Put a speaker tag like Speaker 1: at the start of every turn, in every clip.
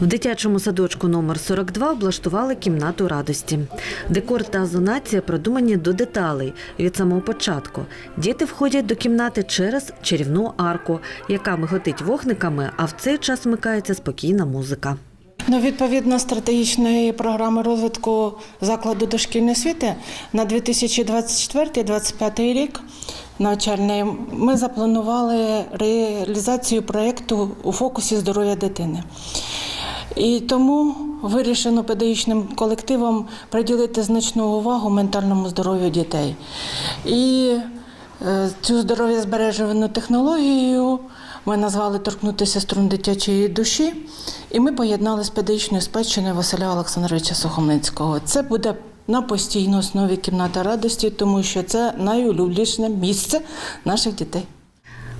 Speaker 1: В дитячому садочку номер 42 облаштували кімнату радості. Декор та зонація продумані до деталей від самого початку. Діти входять до кімнати через чарівну арку, яка миготить вогниками, а в цей час вмикається спокійна музика.
Speaker 2: Ну, відповідно стратегічної програми розвитку закладу дошкільної освіти на 2024-2025 рік навчальний ми запланували реалізацію проєкту у фокусі здоров'я дитини. І тому вирішено педагогічним колективом приділити значну увагу ментальному здоров'ю дітей. І е, цю здоров'я збережувану технологією ми назвали торкнутися струн дитячої душі, і ми поєднали з педагогічною спадщиною Василя Олександровича Сухомлинського. Це буде на постійній основі кімната радості, тому що це найулюбленіше місце наших дітей.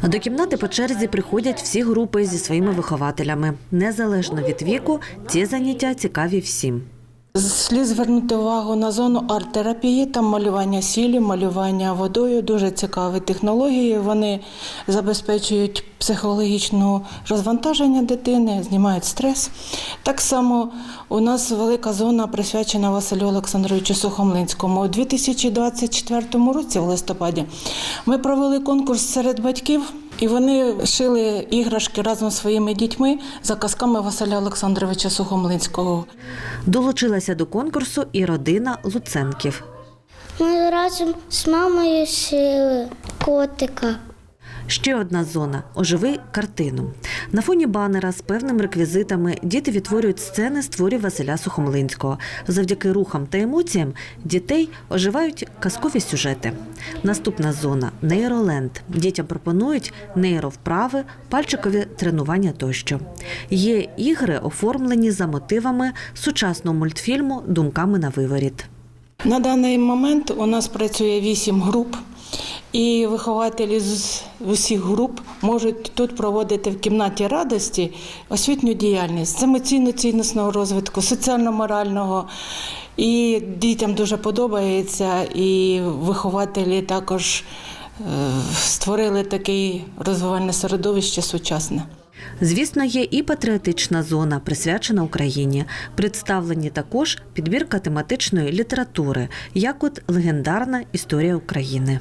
Speaker 1: До кімнати по черзі приходять всі групи зі своїми вихователями. Незалежно від віку, ці заняття цікаві всім.
Speaker 2: Слід звернути увагу на зону арт-терапії, там малювання сілі, малювання водою. Дуже цікаві технології. Вони забезпечують психологічне розвантаження дитини, знімають стрес. Так само у нас велика зона присвячена Василю Олександровичу Сухомлинському. У 2024 році, в листопаді, ми провели конкурс серед батьків. І вони шили іграшки разом зі своїми дітьми за казками Василя Олександровича Сухомлинського.
Speaker 1: Долучилася до конкурсу і родина Луценків.
Speaker 3: Ми разом з мамою шили котика.
Speaker 1: Ще одна зона оживи картину. На фоні банера з певними реквізитами діти відтворюють сцени з творів Василя Сухомлинського. Завдяки рухам та емоціям дітей оживають казкові сюжети. Наступна зона нейроленд. Дітям пропонують нейровправи, пальчикові тренування тощо. Є ігри, оформлені за мотивами сучасного мультфільму Думками на виворіт.
Speaker 2: На даний момент у нас працює вісім груп, і вихователі з усіх груп можуть тут проводити в кімнаті радості освітню діяльність з емоційно-цінностного розвитку, соціально-морального. І дітям дуже подобається, і вихователі також е, створили таке розвивальне середовище сучасне.
Speaker 1: Звісно, є і патріотична зона, присвячена Україні. Представлені також підбірка тематичної літератури, як от легендарна історія України.